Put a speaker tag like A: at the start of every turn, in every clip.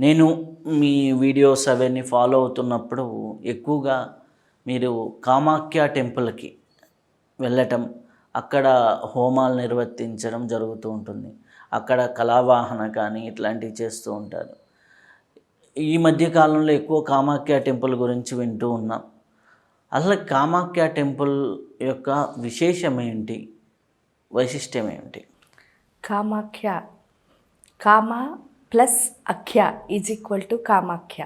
A: నేను మీ వీడియోస్ అవన్నీ ఫాలో అవుతున్నప్పుడు ఎక్కువగా మీరు కామాఖ్య టెంపుల్కి వెళ్ళటం అక్కడ హోమాలు నిర్వర్తించడం జరుగుతూ ఉంటుంది. అక్కడ కళావాహన కానీ ఇట్లాంటివి చేస్తూ ఉంటారు. ఈ మధ్య కాలంలో ఎక్కువ కామాఖ్య టెంపుల్ గురించి వింటూ ఉన్నాం. అసలు కామాఖ్య టెంపుల్ యొక్క విశేషం ఏంటి? వైశిష్టం ఏమిటి
B: కామాఖ్య కామ ప్లస్ అఖ్య ఈజ్ ఈక్వల్ టు కామాఖ్య.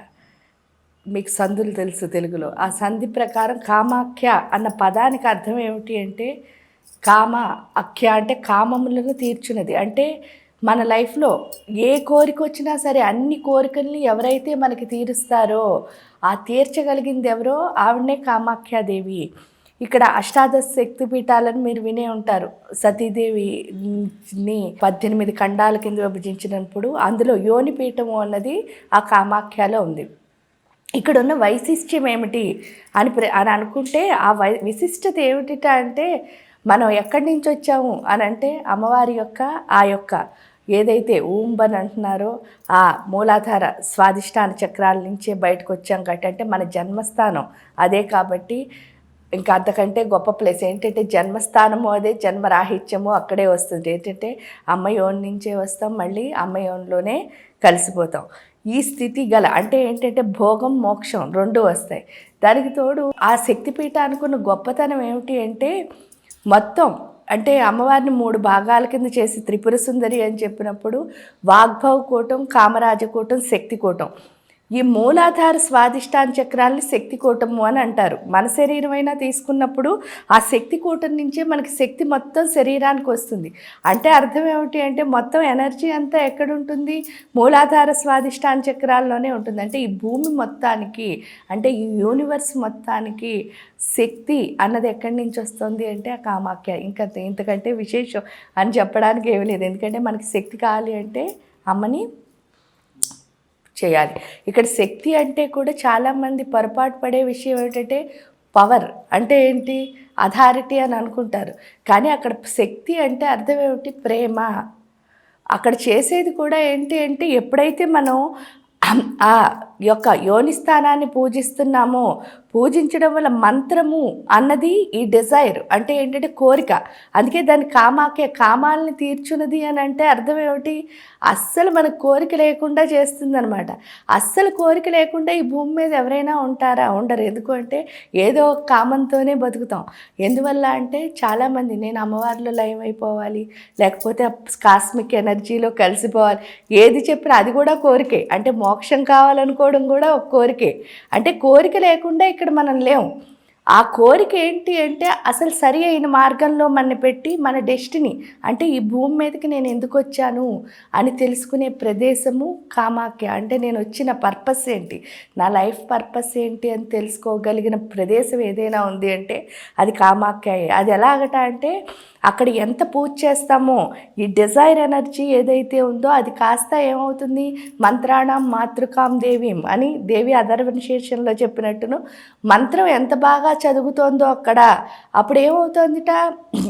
B: మీకు సందులు తెలుసు తెలుగులో. ఆ సంధి ప్రకారం కామాఖ్య అన్న పదానికి అర్థం ఏమిటి అంటే కామ అఖ్య అంటే కామములను తీర్చున్నది. అంటే మన లైఫ్లో ఏ కోరిక వచ్చినా సరే అన్ని కోరికల్ని ఎవరైతే మనకి తీరుస్తారో ఆ తీర్చగలిగింది ఎవరో ఆవిడనే కామాఖ్యాదేవి. ఇక్కడ అష్టాదశ శక్తి పీఠాలను మీరు వినే ఉంటారు. సతీదేవిని పద్దెనిమిది ఖండాల కింద విభజించినప్పుడు అందులో యోని పీఠము అన్నది ఆ కామాఖ్యలో ఉంది. ఇక్కడ ఉన్న వైశిష్ట్యం ఏమిటి అని ప్ర అని అనుకుంటే ఆ వై విశిష్టత ఏమిటి అంటే మనం ఎక్కడి నుంచి వచ్చాము అని అంటే అమ్మవారి యొక్క ఆ యొక్క ఏదైతే ఊంబన్ అంటున్నారో ఆ మూలాధార స్వాదిష్టాన చక్రాల నుంచే బయటకు వచ్చాం కాబట్టి అంటే మన జన్మస్థానం అదే కాబట్టి ఇంకా అంతకంటే గొప్ప ప్లేస్ ఏంటంటే జన్మస్థానము అదే జన్మరాహిత్యము అక్కడే వస్తుంది. ఏంటంటే అమ్మయోన్ నుంచే వస్తాం మళ్ళీ అమ్మయోనిలోనే కలిసిపోతాం. ఈ స్థితి గల అంటే ఏంటంటే భోగం మోక్షం రెండు వస్తాయి. దానికి తోడు ఆ శక్తిపీఠ అనుకున్న గొప్పతనం ఏమిటి అంటే మొత్తం అంటే అమ్మవారిని మూడు భాగాల కింద చేసి త్రిపుర సుందరి అని చెప్పినప్పుడు వాగ్భవ కూటం కామరాజ కూటం శక్తి కూటం. ఈ మూలాధార స్వాదిష్టాన చక్రాల్ని శక్తి కూటము అని అంటారు. మన శరీరమైనా తీసుకున్నప్పుడు ఆ శక్తి కూటం నుంచే మనకి శక్తి మొత్తం శరీరానికి వస్తుంది. అంటే అర్థం ఏమిటి అంటే మొత్తం ఎనర్జీ అంతా ఎక్కడ ఉంటుంది మూలాధార స్వాదిష్టాన చక్రాల్లోనే ఉంటుంది. అంటే ఈ భూమి మొత్తానికి అంటే ఈ యూనివర్స్ మొత్తానికి శక్తి అన్నది ఎక్కడి నుంచి వస్తుంది అంటే ఆ కామాఖ్య. ఇంకా ఇంతకంటే విశేషం అని చెప్పడానికి ఏమీ లేదు. ఎందుకంటే మనకి శక్తి కావాలి అంటే అమ్మని చేయాలి. ఇక్కడ శక్తి అంటే కూడా చాలామంది పొరపాటు పడే విషయం ఏంటంటే పవర్ అంటే ఏంటి? అథారిటీ అని అనుకుంటారు. కానీ అక్కడ శక్తి అంటే అర్థం ఏమిటి? ప్రేమ. అక్కడ చేసేది కూడా ఏంటి అంటే ఎప్పుడైతే మనం ఆ యొక్క యోని స్థానాన్ని పూజిస్తున్నామో. పూజించడం వల్ల మంత్రము అన్నది ఈ డిజైర్ అంటే ఏంటంటే కోరిక. అందుకే దాని కామాకే కామాలని తీర్చున్నది అని అంటే అర్థం ఏమిటి? అస్సలు మన కోరిక లేకుండా చేస్తుంది అనమాట అస్సలు కోరిక లేకుండా ఈ భూమి మీద ఎవరైనా ఉంటారా? ఉండరు. ఎందుకంటే ఏదో ఒక కామంతోనే బతుకుతాం. ఎందువల్ల అంటే చాలామంది నేను అమ్మవారిలో లయం అయిపోవాలి లేకపోతే కాస్మిక్ ఎనర్జీలో కలిసిపోవాలి. ఏది చెప్పినా అది కూడా కోరికే. అంటే మోక్షం కావాలనుకోవడం కూడా ఒక కోరికే. అంటే కోరిక లేకుండా ఇక్కడ మనం లేవు ఆ కోరిక ఏంటి అంటే అసలు సరి అయిన మార్గంలో మన పెట్టి మన డెస్టినీ అంటే ఈ భూమి మీదకి నేను ఎందుకు వచ్చాను అని తెలుసుకునే ప్రదేశము కామాఖ్య. అంటే నేను వచ్చిన పర్పస్ ఏంటి? నా లైఫ్ పర్పస్ ఏంటి అని తెలుసుకోగలిగిన ప్రదేశం ఏదైనా ఉంది అంటే అది కామాఖ్యయే. అది ఎలాగట అంటే అక్కడ ఎంత పూజ చేస్తామో ఈ డిజైర్ ఎనర్జీ ఏదైతే ఉందో అది కాస్త ఏమవుతుంది? మంత్రాణం మాతృకాం దేవీం అని దేవి అధర్వనిశేషంలో చెప్పినట్టును మంత్రం ఎంత బాగా చదువుతోందో అక్కడ? అప్పుడు ఏమవుతుందిట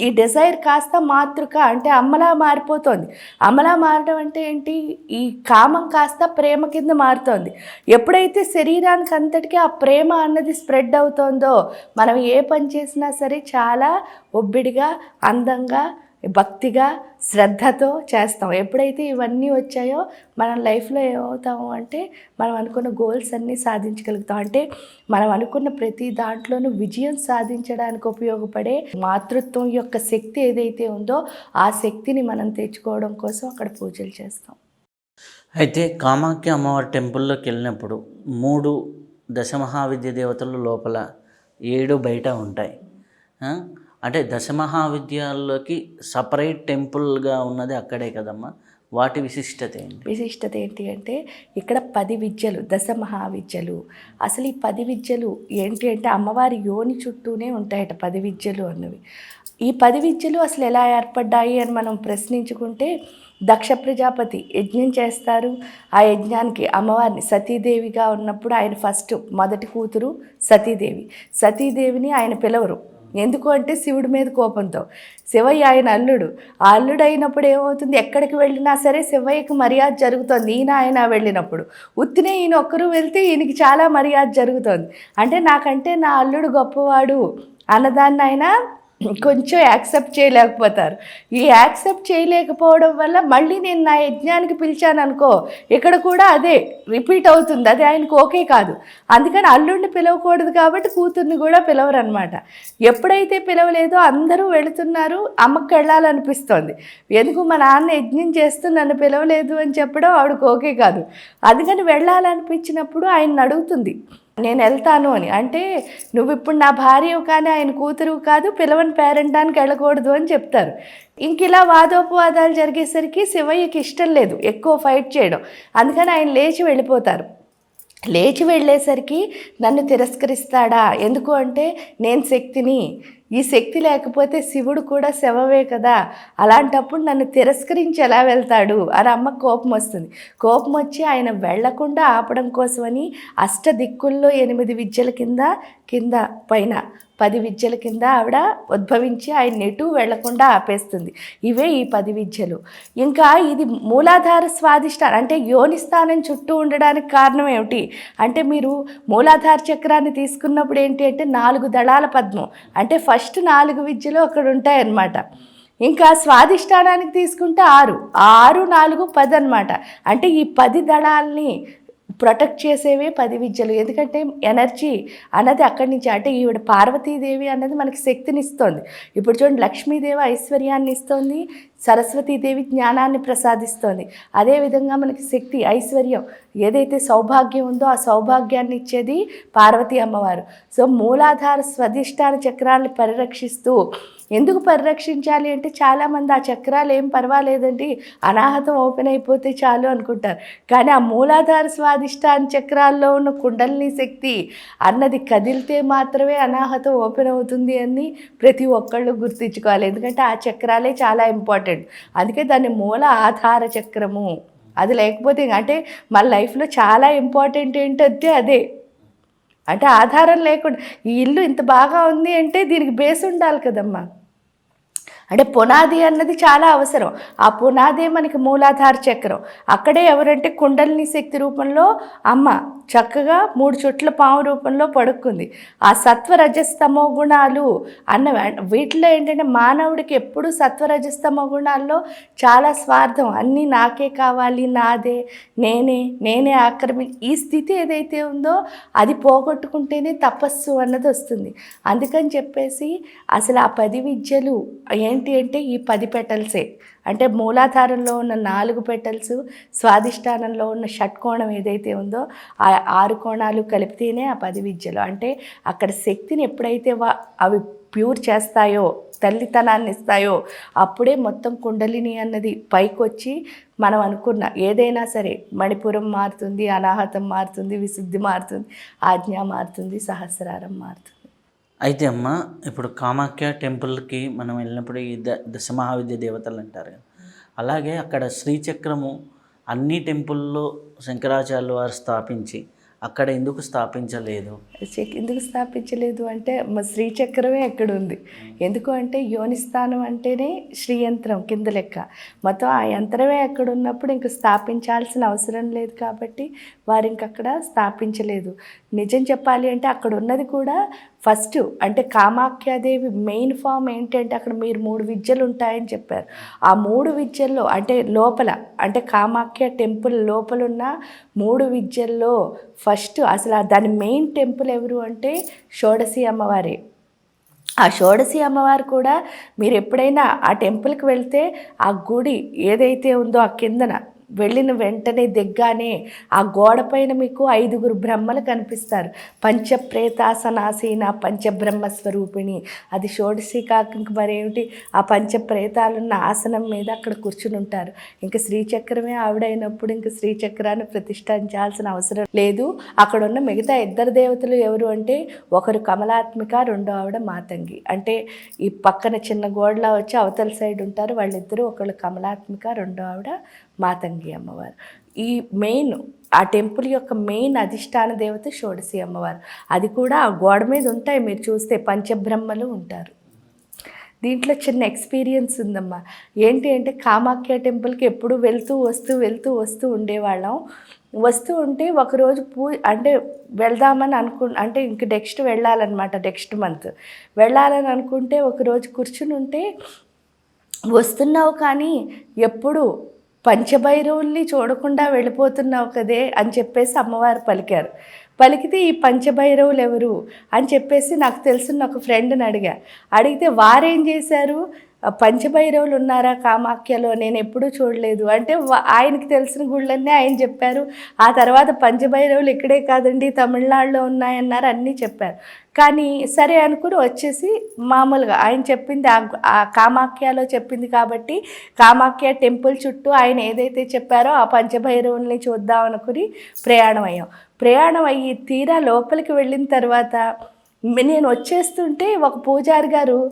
B: ఈ డిజైర్ కాస్త మాతృక అంటే అమ్మలా మారిపోతుంది. అమ్మలా మారడం అంటే ఏంటి? ఈ కామం కాస్త ప్రేమ కింద మారుతోంది. ఎప్పుడైతే శరీరానికి అంతటికీ ఆ ప్రేమ అన్నది స్ప్రెడ్ అవుతోందో మనం ఏ పని చేసినా సరే చాలా ఒబ్బిడిగా అందంగా భక్తిగా శ్రద్ధతో చేస్తాం. ఎప్పుడైతే ఇవన్నీ వచ్చాయో మనం లైఫ్లో ఏమవుతాము అంటే మనం అనుకున్న గోల్స్ అన్నీ సాధించగలుగుతాం. అంటే మనం అనుకున్న ప్రతి దాంట్లోనూ విజయం సాధించడానికి ఉపయోగపడే మాతృత్వం యొక్క శక్తి ఏదైతే ఉందో ఆ శక్తిని మనం తెచ్చుకోవడం కోసం అక్కడ పూజలు చేస్తాం.
A: అయితే కామాఖ్య అమ్మవారి టెంపుల్లోకి వెళ్ళినప్పుడు మూడు దశమహావిద్య దేవతలు లోపల ఏడు బయట ఉంటాయి. అంటే దశమహావిద్యాల్లోకి సపరేట్ టెంపుల్గా ఉన్నది అక్కడే కదమ్మా? వాటి విశిష్టత ఏంటి?
B: విశిష్టత ఏంటి అంటే ఇక్కడ పది విద్యలు దశ మహావిద్యలు అసలు ఈ పది విద్యలు ఏంటి అంటే అమ్మవారి యోని చుట్టూనే ఉంటాయట పది విద్యలు అన్నవి. ఈ పది విద్యలు అసలు ఎలా ఏర్పడ్డాయి అని మనం ప్రశ్నించుకుంటే దక్ష ప్రజాపతి యజ్ఞం చేస్తారు. ఆ యజ్ఞానికి అమ్మవారిని సతీదేవిగా ఉన్నప్పుడు ఆయన ఫస్ట్ మొదటి కూతురు సతీదేవి. సతీదేవిని ఆయన పిలవరు. ఎందుకు అంటే శివుడి మీద కోపంతో. శివయ్య ఆయన అల్లుడు. ఆ అల్లుడు అయినప్పుడు ఏమవుతుంది? ఎక్కడికి వెళ్ళినా సరే శివయ్యకి మర్యాద జరుగుతుంది. ఈయన ఆయన వెళ్ళినప్పుడు. ఉత్తినే ఈయన ఒక్కరు వెళ్తే ఈయనకి చాలా మర్యాద జరుగుతుంది. అంటే నాకంటే నా అల్లుడు గొప్పవాడు అన్నదాన్ని ఆయన కొంచెం యాక్సెప్ట్ చేయలేకపోతారు. ఈ యాక్సెప్ట్ చేయలేకపోవడం వల్ల మళ్ళీ నేను నా యజ్ఞానికి పిలిచాను అనుకో ఇక్కడ కూడా అదే రిపీట్ అవుతుంది. అది ఆయనకు ఓకే కాదు. అందుకని అల్లుడిని పిలవకూడదు కాబట్టి కూతుర్ని కూడా పిలవరు అనమాట ఎప్పుడైతే పిలవలేదో అందరూ వెళుతున్నారు అమ్మకి వెళ్ళాలనిపిస్తోంది. ఎందుకు మా నాన్న యజ్ఞం చేస్తూ నన్ను పిలవలేదు అని చెప్పడం ఆవిడకు ఓకే కాదు. అందుకని వెళ్ళాలనిపించినప్పుడు ఆయన అడుగుతుంది. నేను వెళ్తాను అని. అంటే నువ్వు ఇప్పుడు నా భార్యవు కానీ ఆయన కూతురు కాదు పిలవని పేరెంటానికి వెళ్ళకూడదు అని చెప్తారు. ఇంక ఇలా వాదోపవాదాలు జరిగేసరికి శివయ్యకి ఇష్టం లేదు ఎక్కువ ఫైట్ చేయడం. అందుకని ఆయన లేచి వెళ్ళిపోతారు. లేచి వెళ్ళేసరికి నన్ను తిరస్కరిస్తాడా? ఎందుకు అంటే నేను శక్తిని ఈ శక్తి లేకపోతే శివుడు కూడా శవవే కదా? అలాంటప్పుడు నన్ను తిరస్కరించి ఎలా వెళ్తాడు? అని అమ్మ కోపం వస్తుంది. కోపం వచ్చి ఆయన వెళ్ళకుండా ఆపడం కోసమని అష్ట దిక్కుల్లో ఎనిమిది విద్యల కింద కింద పైన పది విద్యల కింద ఆవిడ ఉద్భవించి ఆయన ఎటు వెళ్ళకుండా ఆపేస్తుంది. ఇవే ఈ పది విద్యలు. ఇంకా ఇది మూలాధార స్వాధిష్టానం అంటే యోని స్థానం చుట్టూ ఉండడానికి కారణం ఏమిటి? అంటే మీరు మూలాధార చక్రాన్ని తీసుకున్నప్పుడు ఏంటి అంటే నాలుగు దళాల పద్మం అంటే ఫస్ట్ నాలుగు విద్యలు అక్కడ ఉంటాయన్నమాట. ఇంకా స్వాధిష్టానానికి తీసుకుంటే ఆరు ఆరు నాలుగు పది అనమాట అంటే ఈ పది దళాల్ని ప్రొటెక్ట్ చేసేవే పది విద్యలు. ఎందుకంటే ఎనర్జీ అన్నది అక్కడి నుంచి అంటే ఈవిడ పార్వతీదేవి అన్నది మనకి శక్తిని ఇస్తోంది. ఇప్పుడు చూడండి లక్ష్మీదేవి ఐశ్వర్యాన్ని ఇస్తోంది సరస్వతీదేవి జ్ఞానాన్ని ప్రసాదిస్తోంది. అదేవిధంగా మనకి శక్తి ఐశ్వర్యం ఏదైతే సౌభాగ్యం ఉందో ఆ సౌభాగ్యాన్ని ఇచ్చేది పార్వతీ అమ్మవారు. సో మూలాధార స్వధిష్టాన చక్రాన్ని పరిరక్షిస్తూ ఎందుకు పరిరక్షించాలి అంటే చాలామంది ఆ చక్రాలు ఏం పర్వాలేదండి. అనాహతం ఓపెన్ అయిపోతే చాలు అనుకుంటారు. కానీ ఆ మూలాధార స్వాదిష్టాన చక్రాల్లో ఉన్న కుండలిని శక్తి అన్నది కదిలితే మాత్రమే అనాహతం ఓపెన్ అవుతుంది అని ప్రతి ఒక్కళ్ళు గుర్తించుకోవాలి. ఎందుకంటే ఆ చక్రాలే చాలా ఇంపార్టెంట్. అందుకే దాన్ని మూల ఆధార చక్రము. అది లేకపోతే అంటే మన లైఫ్లో చాలా ఇంపార్టెంట్ ఏంటంటే అదే. అంటే ఆధారం లేకుండా ఈ ఇల్లు ఇంత బాగా ఉంది అంటే దీనికి బేస్ ఉండాలి కదమ్మా. అంటే పునాది అన్నది చాలా అవసరం. ఆ పునాదే మనకి మూలాధార చక్రం. అక్కడే ఎవరంటే కుండలిని శక్తి రూపంలో అమ్మ చక్కగా మూడు చుట్ల పాము రూపంలో పడుకుంది. ఆ సత్వరజస్తమో గుణాలు అన్న వీటిలో ఏంటంటే మానవుడికి ఎప్పుడు సత్వరజస్తమో గుణాల్లో చాలా స్వార్థం. అన్నీ నాకే కావాలి నాదే నేనే నేనే ఆక్రమి ఈ స్థితి ఏదైతే ఉందో అది పోగొట్టుకుంటేనే తపస్సు అన్నది వస్తుంది. అందుకని చెప్పేసి అసలు ఆ పది విద్యలు ఏంటి అంటే ఈ పది పెటల్సే అంటే మూలాధారంలో ఉన్న నాలుగు పెటల్స్ స్వాదిష్టానంలో ఉన్న షట్కోణం ఏదైతే ఉందో ఆ ఆరు కోణాలు కలిపితేనే ఆ పది విద్యలు. అంటే అక్కడ శక్తిని ఎప్పుడైతే వా- అవి ప్యూర్ చేస్తాయో తల్లితనాన్ని ఇస్తాయో అప్పుడే మొత్తం కుండలిని అన్నది పైకి వచ్చి మనం అనుకున్న ఏదైనా సరే మణిపురం మారుతుంది అనాహతం మారుతుంది విశుద్ధి మారుతుంది ఆజ్ఞ మారుతుంది సహస్రారం మారుతుంది.
A: అయితే అమ్మ ఇప్పుడు కామాఖ్య టెంపుల్కి మనం వెళ్ళినప్పుడు ఈ ద దశమహావిద్య దేవతలు అంటారు అలాగే అక్కడ శ్రీచక్రము అన్ని టెంపుల్లో శంకరాచార్యులు వారు స్థాపించి అక్కడ ఎందుకు స్థాపించలేదు?
B: ఎందుకు స్థాపించలేదు అంటే మా శ్రీచక్రమే ఎక్కడ ఉంది ఎందుకు అంటే యోనిస్థానం అంటేనే శ్రీయంత్రం కింద లెక్క. మొత్తం ఆ యంత్రమే ఎక్కడ ఉన్నప్పుడు ఇంక స్థాపించాల్సిన అవసరం లేదు కాబట్టి వారు ఇంకక్కడ స్థాపించలేదు. నిజం చెప్పాలి అంటే అక్కడ ఉన్నది కూడా ఫస్ట్ అంటే కామాఖ్యాదేవి మెయిన్ ఫామ్ ఏంటంటే అక్కడ మీరు మూడు విద్యలు ఉంటాయని చెప్పారు. ఆ మూడు విద్యల్లో అంటే లోపల అంటే కామాఖ్య టెంపుల్ లోపల ఉన్న మూడు విద్యల్లో ఫస్ట్ అసలు దాని మెయిన్ టెంపుల్ ఎవరు అంటే షోడసి అమ్మవారే. ఆ షోడసి అమ్మవారు కూడా మీరు ఎప్పుడైనా ఆ టెంపుల్కి వెళ్తే ఆ గుడి ఏదైతే ఉందో ఆ కిందన వెళ్ళిన వెంటనే దిగ్గానే ఆ గోడ పైన మీకు ఐదుగురు బ్రహ్మలు కనిపిస్తారు. పంచప్రేతాసనాసీన పంచబ్రహ్మ స్వరూపిణి అది షోడశి కాక మరేమిటి? ఆ పంచప్రేతాలున్న ఆసనం మీద అక్కడ కూర్చుని ఉంటారు. ఇంకా శ్రీచక్రమే ఆవిడైనప్పుడు ఇంకా శ్రీచక్రాన్ని ప్రతిష్ఠించాల్సిన అవసరం లేదు. అక్కడ ఉన్న మిగతా ఇద్దరు దేవతలు ఎవరు అంటే ఒకరు కమలాత్మిక రెండో ఆవిడ మాతంగి. అంటే ఈ పక్కన చిన్న గోడలా వచ్చి అవతల సైడ్ ఉంటారు. వాళ్ళిద్దరూ ఒకళ్ళు కమలాత్మిక రెండో ఆవిడ మాతంగి అమ్మవారు. ఈ మెయిన్ ఆ టెంపుల్ యొక్క మెయిన్ అధిష్టాన దేవత షోడసి అమ్మవారు. అది కూడా ఆ గోడ మీద ఉంటాయి మీరు చూస్తే పంచబ్రహ్మలు ఉంటారు. దీంట్లో చిన్న ఎక్స్పీరియన్స్ ఉందమ్మా. ఏంటి అంటే కామాఖ్య టెంపుల్కి ఎప్పుడు వెళ్తూ వస్తూ వెళ్తూ వస్తూ ఉండేవాళ్ళం. వస్తూ ఉంటే ఒకరోజు పూ అంటే వెళ్దామని అనుకు అంటే ఇంక నెక్స్ట్ వెళ్ళాలన్నమాట నెక్స్ట్ మంత్. వెళ్ళాలని అనుకుంటే ఒకరోజు కూర్చుని ఉంటే వస్తున్నావు కానీ ఎప్పుడు పంచభైరవుల్ని చూడకుండా వెళ్ళిపోతున్నావు కదే అని చెప్పేసి అమ్మవారు పలికారు. పలికితే ఈ పంచభైరవులు ఎవరు అని చెప్పేసి నాకు తెలిసిన ఒక ఫ్రెండ్ని అడిగా. అడిగితే వారేం చేశారు? పంచభైరవులు ఉన్నారా కామాఖ్యలో? నేను ఎప్పుడూ చూడలేదు. అంటే ఆయనకి తెలిసిన గుళ్ళన్నీ ఆయన చెప్పారు. ఆ తర్వాత పంచభైరవులు ఇక్కడే కాదండి తమిళనాడులో ఉన్నాయన్నారు అన్నీ చెప్పారు. కానీ సరే అనుకుని వచ్చేసి మామూలుగా ఆయన చెప్పింది ఆ- కామాఖ్యలో చెప్పింది కాబట్టి కామాఖ్య టెంపుల్ చుట్టూ ఆయన ఏదైతే చెప్పారో ఆ పంచభైరవుల్ని చూద్దాం అనుకుని ప్రయాణం అయ్యాం. ప్రయాణం అయ్యి తీరా లోపలికి వెళ్ళిన తర్వాత నేను వచ్చేస్తుంటే ఒక పూజారి గారు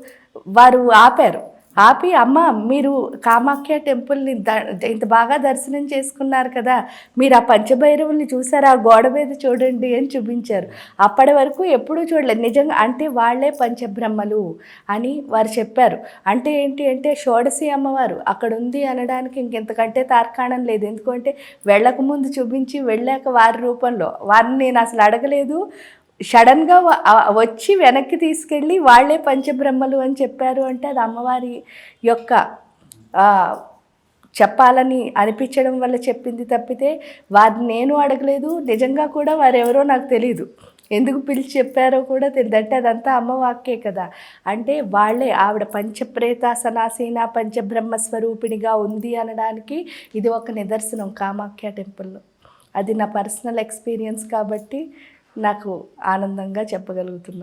B: వారు ఆపారు. ఆపి అమ్మ మీరు కామాఖ్య టెంపుల్ని ద ఇంత బాగా దర్శనం చేసుకున్నారు కదా మీరు ఆ పంచభైరవుల్ని చూసారా? ఆ గోడ మీద చూడండి అని చూపించారు. అప్పటి వరకు ఎప్పుడూ చూడలేదు. నిజంగా అంటే వాళ్ళే పంచబ్రహ్మలు అని వారు చెప్పారు. అంటే ఏంటి అంటే షోడసి అమ్మవారు అక్కడ ఉంది అనడానికి ఇంకెంతకంటే తార్కాణం లేదు. ఎందుకంటే వెళ్ళక ముందు చూపించి వెళ్ళాక వారి రూపంలో. వారిని నేను అసలు అడగలేదు. సడన్గా వచ్చి వెనక్కి తీసుకెళ్ళి వాళ్ళే పంచబ్రహ్మలు అని చెప్పారు అంటే అది అమ్మవారి యొక్క చెప్పాలని అనిపించడం వల్ల చెప్పింది తప్పితే వారిని నేను అడగలేదు. నిజంగా కూడా వారెవరో నాకు తెలియదు ఎందుకు పిలిచి చెప్పారో కూడా తెలియదు అంటే అదంతా అమ్మవాక్యే కదా. అంటే వాళ్ళే ఆవిడ పంచప్రేత సనాసీన పంచబ్రహ్మ స్వరూపిణిగా ఉంది అనడానికి ఇది ఒక నిదర్శనం కామాఖ్య టెంపుల్లో. అది నా పర్సనల్ ఎక్స్పీరియన్స్ కాబట్టి నాకు ఆనందంగా చెప్పగలుగుతున్నాను